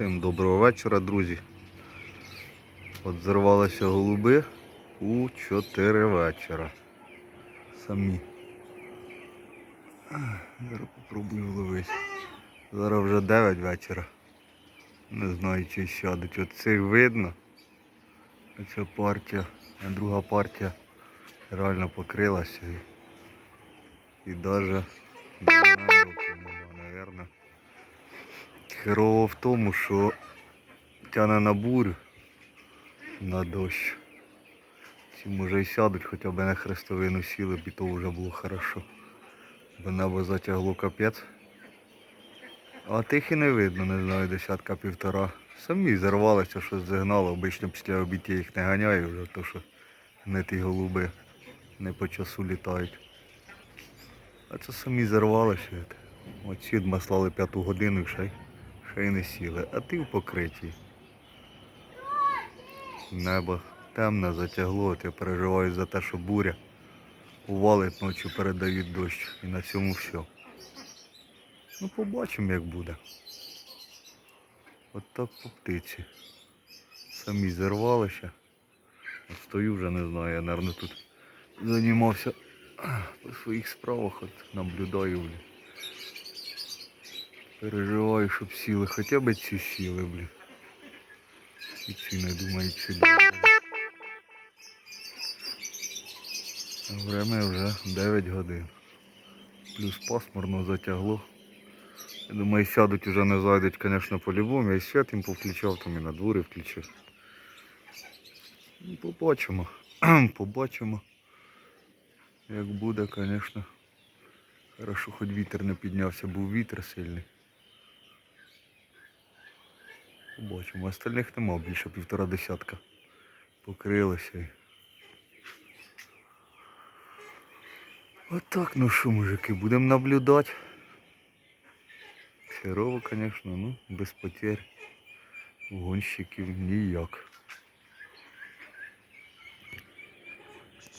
Всім доброго вечора, друзі. От зірвалися голуби у 4 вечора. Самі. Зараз попробую вловити. Зараз вже 9 вечора. Не знаю, чи сядуть. От цих видно. Ця партія, а друга партія реально покрилася. І, навіть. Херово в тому, що тяне на бурю, на дощ. Ці може й сядуть, хоча б на хрестовину сіли б і то вже було хорошо. Бо небо затягло капець. А тих і не видно, не знаю, десятка півтора. Самі зарвалися, щось загнало. Обично після обід я їх не ганяю вже, то що не ті голуби не по часу літають. А це самі зарвалися. Оці маслали п'яту годину і ще, й- ще й не сіли. А ти в покритті. Небо темне затягло, я переживаю за те, що буря увалить ночі, передають дощ. І на цьому все. Ну побачимо як буде. От так по птиці. Самі зірвалися. От стою вже не знаю, я, напевно, тут займався по своїх справах, от наблюдаю. Переживаю, щоб сіли, хоча б ці сіли, блін. І ці не думають сюди. Время вже 9 годин. Плюс пасмурно затягло. Я думаю, сядуть уже не зайдуть, звісно, по-любому. Я і свят їм повключав, там і на дворі включив. Ну, Побачимо. Побачимо. Як буде, звісно. Хорошо, хоч вітер не піднявся, був вітер сильний. Побачимо. Остальних нема, більше півтора десятка. Покрилися. Отак, ну що, мужики, будемо наблюдати. Херово, звісно, ну, без потерь. Гонщиків ніяк.